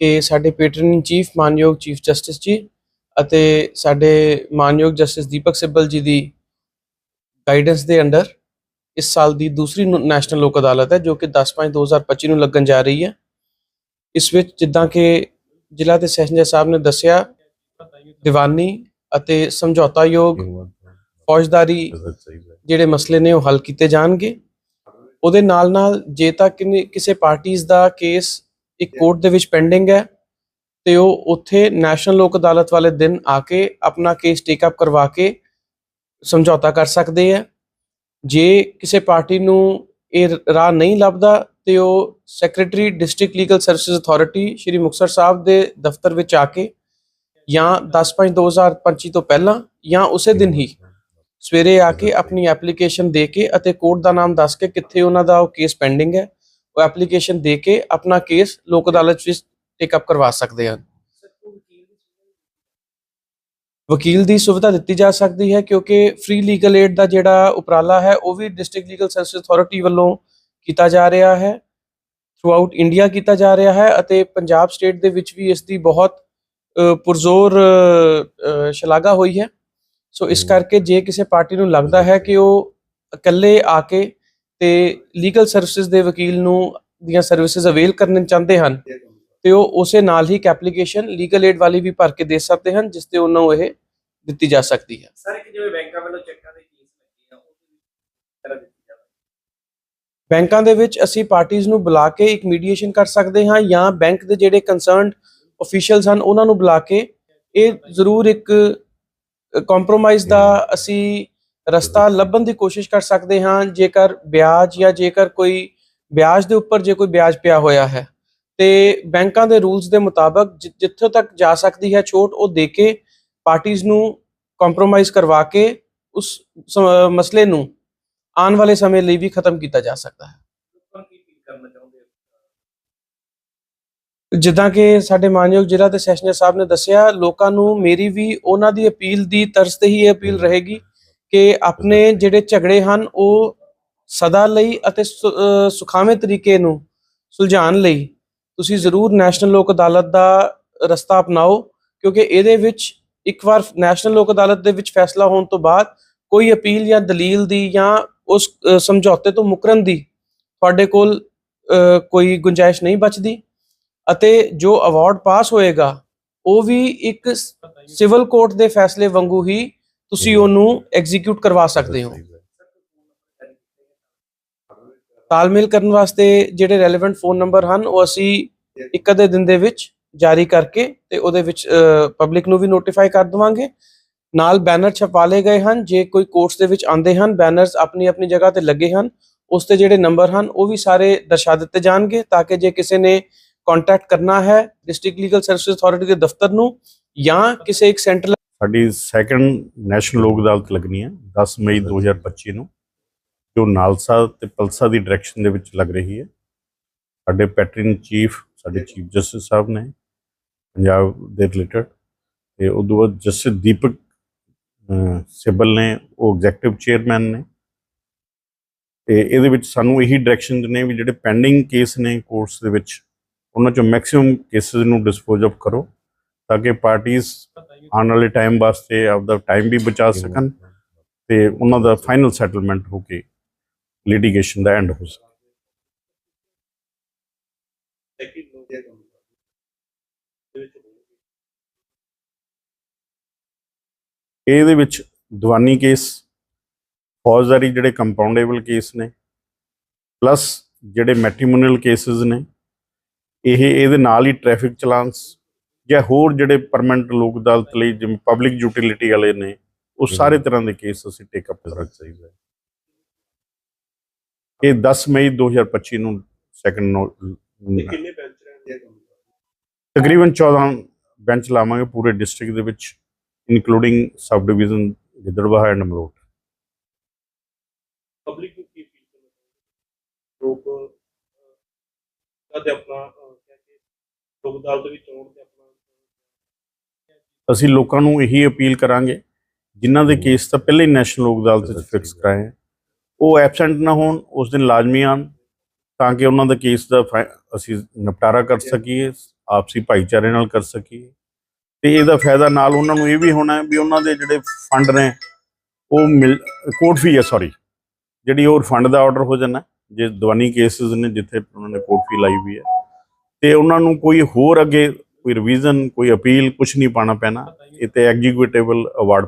ਕਿ ਸਾਡੇ patron in chief, ਮਾਨਯੋਗ ਚੀਫ ਜਸਟਿਸ ਜੀ ਅਤੇ ਸਾਡੇ ਮਾਨਯੋਗ ਜਸਟਿਸ ਦੀਪਕ ਸਿੱਬਲ ਜੀ ਦੀ ਗਾਈਡੈਂਸ ਦੇ ਅੰਡਰ ਇਸ ਸਾਲ ਦੀ ਦੂਸਰੀ ਨੈਸ਼ਨਲ ਲੋਕ ਅਦਾਲਤ ਹੈ, ਜੋ ਕਿ 10/5/2025 ਨੂੰ ਲੱਗਣ ਜਾ ਰਹੀ ਹੈ। ਇਸ ਵਿੱਚ ਜਿੱਦਾਂ ਕਿ ਜ਼ਿਲ੍ਹਾ ਤੇ ਸੈਸ਼ਨ ਜੱਜ ਸਾਹਿਬ ਨੇ ਦੱਸਿਆ, ਦੀਵਾਨੀ ਅਤੇ ਸਮਝੌਤਾਯੋਗ ਫੌਜਦਾਰੀ ਜਿਹੜੇ ਮਸਲੇ ਨੇ ਉਹ ਹੱਲ ਕੀਤੇ ਜਾਣਗੇ। ਉਹਦੇ ਨਾਲ ਨਾਲ ਜੇ ਤਾਂ ਕਿਨੇ- ਕਿਸੇ ਪਾਰਟੀਆਂ ਦਾ ਕੇਸ ਇੱਕ ਕੋਰਟ ਦੇ ਵਿੱਚ ਪੈਂਡਿੰਗ ਹੈ ਤੇ ਉਹ ਉੱਥੇ ਨੈਸ਼ਨਲ ਲੋਕ ਅਦਾਲਤ ਵਾਲੇ ਦਿਨ ਆ ਕੇ ਆਪਣਾ ਕੇਸ ਟੇਕ ਅਪ ਕਰਵਾ ਕੇ ਸਮਝੌਤਾ ਕਰ ਸਕਦੇ ਆ ਜੇ ਕਿਸੇ ਪਾਰਟੀ ਨੂੰ ਇਹ ਰਾਹ ਨਹੀਂ ਲੱਭਦਾ ਤੇ ਉਹ secretary district legal services authority Shri Muktsar Sahib ਦੇ ਦਫ਼ਤਰ ਵਿੱਚ ਆ ਕੇ ਜਾਂ 10/5/2025 ਤੋਂ ਪਹਿਲਾਂ ਜਾਂ ਉਸੇ ਦਿਨ ਹੀ ਸਵੇਰੇ ਆ ਕੇ ਆਪਣੀ ਐਪਲੀਕੇਸ਼ਨ ਦੇ ਕੇ ਅਤੇ ਕੋਰਟ ਦਾ ਨਾਮ ਦੱਸ ਕੇ ਕਿੱਥੇ ਉਹਨਾਂ ਦਾ ਉਹ ਕੇਸ ਪੈਂਡਿੰਗ ਹੈ। ਉਹ ਐਪਲੀਕੇਸ਼ਨ ਦੇ ਕੇ ਆਪਣਾ ਕੇਸ ਲੋਕ ਅਦਾਲਤ ਵਿੱਚ ਟੇਕ ਅਪ ਕਰਵਾ ਸਕਦੇ ਹਨ। ਵਕੀਲ ਦੀ ਸੁਵਿਧਾ ਦਿੱਤੀ ਜਾ ਸਕਦੀ ਹੈ ਕਿਉਂਕਿ ਫ੍ਰੀ ਲੀਗਲ ਏਡ ਦਾ ਜਿਹੜਾ ਉਪਰਾਲਾ ਹੈ ਉਹ ਵੀ ਡਿਸਟ੍ਰਿਕਟ ਲੀਗਲ ਸਰਵਿਸ ਅਥਾਰਟੀ ਵੱਲੋਂ ਕੀਤਾ ਜਾ ਰਿਹਾ ਹੈ। ਥਰੂ ਆਊਟ ਇੰਡੀਆ ਕੀਤਾ ਜਾ ਰਿਹਾ ਹੈ ਅਤੇ ਪੰਜਾਬ ਸਟੇਟ ਦੇ ਵਿੱਚ ਵੀ ਇਸ ਦੀ ਬਹੁਤ ਪੁਰਜ਼ੋਰ ਸ਼ਲਾਘਾ ਹੋਈ ਹੈ। ਸੋ ਇਸ ਕਰਕੇ ਜੇ ਕਿਸੇ ਪਾਰਟੀ ਨੂੰ ਲੱਗਦਾ ਹੈ ਕਿ ਉਹ ਇਕੱਲੇ ਆ ਕੇ ਤੇ ਲੀਗਲ ਸਰਵਿਸਿਜ਼ ਦੇ ਵਕੀਲ ਨੂੰ ਦੀਆਂ ਸਰਵਿਸਿਜ਼ ਅਵੇਲ ਕਰਨੇ ਚਾਹੁੰਦੇ ਹਨ ਤੇ ਉਹ ਉਸੇ ਨਾਲ ਹੀ ਇੱਕ ਐਪਲੀਕੇਸ਼ਨ ਲੀਗਲ ਏਡ ਵਾਲੀ ਵੀ ਭਰ ਕੇ ਦੇ ਸਕਦੇ ਹਨ ਜਿਸ ਤੇ ਉਹਨਾਂ ਨੂੰ ਇਹ ਦਿੱਤੀ ਜਾ ਸਕਦੀ ਹੈ। ਸਰ ਕਿ ਜਿਵੇਂ ਬੈਂਕਾਂ ਵੱਲੋਂ ਚੈੱਕਾਂ ਦੇ ਕੇਸ ਲੱਗੇ ਆ ਉਹ ਤਰ੍ਹਾਂ ਬੈਂਕਾਂ ਦੇ ਵਿੱਚ ਅਸੀਂ ਪਾਰਟੀਆਂ ਨੂੰ ਬੁਲਾ ਕੇ ਇੱਕ ਮੀਡੀਏਸ਼ਨ ਕਰ ਸਕਦੇ ਹਾਂ ਜਾਂ ਬੈਂਕ ਦੇ ਜਿਹੜੇ ਕੰਸਰਨਡ ਅਫੀਸ਼ੀਅਲਸ ਹਨ ਉਹਨਾਂ ਨੂੰ ਬੁਲਾ ਕੇ ਇਹ ਜ਼ਰੂਰ ਇੱਕ ਕੰਪਰੋਮਾਈਜ਼ ਦਾ ਅਸੀਂ ਰਸਤਾ ਲੱਭਣ ਦੀ ਕੋਸ਼ਿਸ਼ ਕਰ ਸਕਦੇ ਹਾਂ, ਜੇਕਰ ਵਿਆਜ ਜਾਂ ਜੇਕਰ ਕੋਈ ਵਿਆਜ ਦੇ ਉੱਪਰ ਜੇ ਕੋਈ ਵਿਆਜ ਪਿਆ ਹੋਇਆ ਹੈ, ਤੇ ਬੈਂਕਾਂ ਦੇ ਰੂਲਸ ਦੇ ਮੁਤਾਬਕ ਜਿੱਥੋਂ ਤੱਕ ਜਾ ਸਕਦੀ ਹੈ ਛੋਟ, ਉਹ ਦੇ ਕੇ ਪਾਰਟੀਆਂ ਨੂੰ ਕੰਪਰੋਮਾਈਜ਼ ਕਰਵਾ ਕੇ ਉਸ ਮਸਲੇ ਨੂੰ ਆਉਣ ਵਾਲੇ ਸਮੇਂ ਲਈ ਵੀ ਖਤਮ ਕੀਤਾ ਜਾ ਸਕਦਾ ਹੈ। ਜਿੱਦਾਂ ਕਿ ਸਾਡੇ ਮਾਨਯੋਗ ਜ਼ਿਲ੍ਹਾ ਤੇ ਸੈਸ਼ਨਰ ਸਾਹਿਬ ਨੇ ਦੱਸਿਆ, ਲੋਕਾਂ ਨੂੰ ਮੇਰੀ ਵੀ ਉਹਨਾਂ ਦੀ ਅਪੀਲ ਦੀ ਤਰਜ਼ ਤੇ ਹੀ ਇਹ ਅਪੀਲ ਰਹੇਗੀ ਕਿ ਆਪਣੇ ਜਿਹੜੇ ਝਗੜੇ ਹਨ ਉਹ ਸਦਾ ਲਈ ਅਤੇ ਸੁਖਾਵੇਂ ਤਰੀਕੇ ਨੂੰ ਸੁਲਝਾਉਣ ਲਈ ਤੁਸੀਂ ਜ਼ਰੂਰ ਨੈਸ਼ਨਲ ਲੋਕ ਅਦਾਲਤ ਦਾ ਰਸਤਾ ਅਪਣਾਓ ਕਿਉਂਕਿ ਇਹਦੇ ਵਿੱਚ ਇੱਕ ਵਾਰ ਨੈਸ਼ਨਲ ਲੋਕ ਅਦਾਲਤ ਦੇ ਵਿੱਚ ਫੈਸਲਾ ਹੋਣ ਤੋਂ ਬਾਅਦ ਕੋਈ ਅਪੀਲ ਜਾਂ ਦਲੀਲ ਦੀ ਜਾਂ ਉਸ ਸਮਝੌਤੇ ਤੋਂ ਮੁਕਰਨ ਦੀ ਤੁਹਾਡੇ ਕੋਲ ਕੋਈ ਗੁੰਜਾਇਸ਼ ਨਹੀਂ ਬਚਦੀ ਅਤੇ ਜੋ ਅਵਾਰਡ ਪਾਸ ਹੋਏਗਾ ਉਹ ਵੀ ਇੱਕ ਸਿਵਲ ਕੋਰਟ ਦੇ ਫੈਸਲੇ ਵਾਂਗੂ ਹੀ ਤੁਸੀਂ ਉਹਨੂੰ ਐਗਜ਼ੀਕਿਊਟ ਕਰਵਾ ਸਕਦੇ ਹੋ। ਤਾਲਮੇਲ ਕਰਨ ਵਾਸਤੇ ਜਿਹੜੇ ਰੈਲੇਵੈਂਟ ਫੋਨ ਨੰਬਰ ਹਨ, ਉਹ ਅਸੀਂ ਇੱਕ ਅੱਧੇ ਦਿਨ ਦੇ ਵਿੱਚ ਜਾਰੀ ਕਰਕੇ ਤੇ ਉਹਦੇ ਵਿੱਚ ਪਬਲਿਕ ਨੂੰ ਵੀ ਨੋਟੀਫਾਈ ਕਰ ਦਵਾਂਗੇ। ਨਾਲ ਬੈਨਰ ਛਪਵਾ ਲਏ ਗਏ ਹਨ, ਜੇ ਕੋਈ ਕੋਰਟਸ ਦੇ ਵਿੱਚ ਆਉਂਦੇ ਹਨ ਬੈਨਰਸ ਆਪਣੀ ਆਪਣੀ ਜਗ੍ਹਾ ਤੇ ਲੱਗੇ ਹਨ, ਉਸ ਤੇ ਜਿਹੜੇ ਨੰਬਰ ਹਨ, ਉਹ ਵੀ ਸਾਰੇ ਦਰਸਾ ਦਿੱਤੇ ਜਾਣਗੇ ਤਾਂ ਕਿ ਜੇ ਕਿਸੇ ਨੇ ਕੰਟੈਕਟ ਕਰਨਾ ਹੈ ਡਿਸਟ੍ਰਿਕਟ ਲੀਗਲ ਸਰਵਿਸ ਅਥਾਰਟੀ ਦੇ ਦਫ਼ਤਰ ਨੂੰ ਜਾਂ ਕਿਸੇ ਇੱਕ ਸੈਂਟਰਲ ਸਾਡੀ ਸੈਕੰਡ ਨੈਸ਼ਨਲ ਲੋਕ ਅਦਾਲਤ ਲੱਗਣੀ ਹੈ 10 ਮਈ 2025 ਨੂੰ ਜੋ ਨਾਲਸਾ ਤੇ ਪਲਸਾ ਦੀ ਡਾਇਰੈਕਸ਼ਨ ਦੇ ਵਿੱਚ ਲੱਗ ਰਹੀ ਹੈ। ਸਾਡੇ ਪੈਟਰਨ ਚੀਫ ਸਾਡੇ ਚੀਫ ਜਸਟਿਸ ਸਾਹਿਬ ਨੇ ਪੰਜਾਬ ਦੇ ਰਿਲੇਟਡ ਤੇ ਤੋਂ ਬਾਅਦ ਜਸਟਿਸ ਦੀਪਕ ਅਹ, ਸਿੱਬਲ ਨੇ ਉਹ ਐਗਜ਼ੈਕਟਿਵ ਚੇਅਰਮੈਨ ਨੇ। ਤੇ ਇਹਦੇ ਵਿੱਚ ਸਾਨੂੰ ਇਹੀ ਡਾਇਰੈਕਸ਼ਨ ਨੇ ਵੀ ਜਿਹੜੇ ਪੈਂਡਿੰਗ ਕੇਸ ਨੇ ਕੋਰਟਸ ਦੇ ਵਿੱਚ ਉਹਨਾਂ ਚੋਂ ਮੈਕਸਿਮਮ ਕੇਸਿਸ ਨੂੰ ਡਿਸਪੋਜ਼ ਆਫ ਕਰੋ। ਤਾਂ ਕਿ ਪਾਰਟੀਆਂ ਆਉਣ ਵਾਲੇ ਟਾਈਮ ਵਾਸਤੇ ਆਪਦਾ ਟਾਈਮ ਵੀ ਬਚਾ ਸਕਣ ਤੇ ਉਹਨਾਂ ਦਾ ਫਾਈਨਲ ਸੈਟਲਮੈਂਟ ਹੋ ਕੇ ਲਿਟੀਗੇਸ਼ਨ ਦਾ ਐਂਡ ਹੋ ਸਕੇ। ਇਹਦੇ ਵਿੱਚ ਦੀਵਾਨੀ ਕੇਸ ਫੌਜਦਾਰੀ ਜਿਹੜੇ ਕੰਪਾਊਂਡੇਬਲ ਕੇਸ ਨੇ ਪਲੱਸ ਜਿਹੜੇ ਮੈਟ੍ਰੀਮੋਨੀਅਲ ਕੇਸਿਸ ਨੇ, ਇਹ ਇਹਦੇ ਨਾਲ ਹੀ ਟ੍ਰੈਫਿਕ ਚਲਾਨਸ ਜਾਂ ਹੋਰ ਜਿਹੜੇ ਪਰਮਨੈਂਟ ਲੋਕ ਅਦਾਲਤ ਲਈ ਜਿਵੇਂ ਪਬਲਿਕ ਯੂਟਿਲਿਟੀ ਵਾਲੇ ਨੇ ਉਹ ਸਾਰੇ ਤਰ੍ਹਾਂ ਦੇ ਕੇਸ ਅਸੀਂ ਟੇਕ ਅਪ ਕਰਨਾ ਚਾਹੀਦਾ ਇਹ 10 ਮਈ 2025 ਨੂੰ ਸੈਕੰਡ ਕਿੰਨੇ ਬੈਂਚ ਕੰਮ ਤਕਰੀਬਨ 14 ਬੈਂਚ ਲਾਵਾਂਗੇ ਪੂਰੇ ਡਿਸਟ੍ਰਿਕਟ ਦੇ ਵਿੱਚ including sub division Gidderbaha and Malout public ਨੂੰ ਕੀ ਲੋਕ ਕਦੇ ਆਪਣਾ ਕਹਿੰਦੇ ਲੋਕ ਅਦਾਲਤ ਵਿੱਚ ਆਉਣ ਤੇ ਅਸੀਂ ਲੋਕਾਂ ਨੂੰ ਇਹੀ ਅਪੀਲ ਕਰਾਂਗੇ ਜਿਨ੍ਹਾਂ ਦੇ ਕੇਸ ਤਾਂ ਪਹਿਲੇ ਹੀ ਨੈਸ਼ਨਲ ਲੋਕ ਅਦਾਲਤ ਵਿੱਚ ਫਿਕਸ ਕਰਾਏ ਹੈ ਉਹ ਐਬਸੈਂਟ ਨਾ ਹੋਣ ਉਸ ਦਿਨ ਲਾਜ਼ਮੀ ਆਉਣ ਤਾਂ ਕਿ ਉਹਨਾਂ ਦਾ ਕੇਸ ਦਾ ਅਸੀਂ ਨਿਪਟਾਰਾ ਕਰ ਸਕੀਏ ਆਪਸੀ ਭਾਈਚਾਰੇ ਨਾਲ ਕਰ ਸਕੀਏ। ਤੇ ਇਹਦਾ ਫਾਇਦਾ ਨਾਲ ਉਹਨਾਂ ਨੂੰ ਇਹ ਵੀ ਹੋਣਾ ਵੀ ਉਹਨਾਂ ਦੇ ਜਿਹੜੇ ਫੰਡ ਨੇ ਉਹ ਮਿਲ ਕੋਰਟ ਫੀ ਹੈ ਸੌਰੀ ਜਿਹੜੀ ਉਹ ਫੰਡ ਦਾ ਆਰਡਰ ਹੋ ਜਾਣਾ ਜੇ ਦਵਾਨੀ ਕੇਸਿਸ ਨੇ ਜਿੱਥੇ ਉਹਨਾਂ ਨੇ ਕੋਰਟ ਫੀ ਲਾਈ ਵੀ ਹੈ ਤੇ ਉਹਨਾਂ ਨੂੰ ਕੋਈ ਹੋਰ ਅੱਗੇ ਕੋਈ ਰਿਵੀਜ਼ਨ ਕੋਈ ਅਪੀਲ ਕੁਝ ਨਹੀਂ ਪਾਣਾ ਪੈਣਾ ਇਹ ਤੇ ਐਗਜੀਕਿਊਟੇਬਲ ਅਵਾਰਡ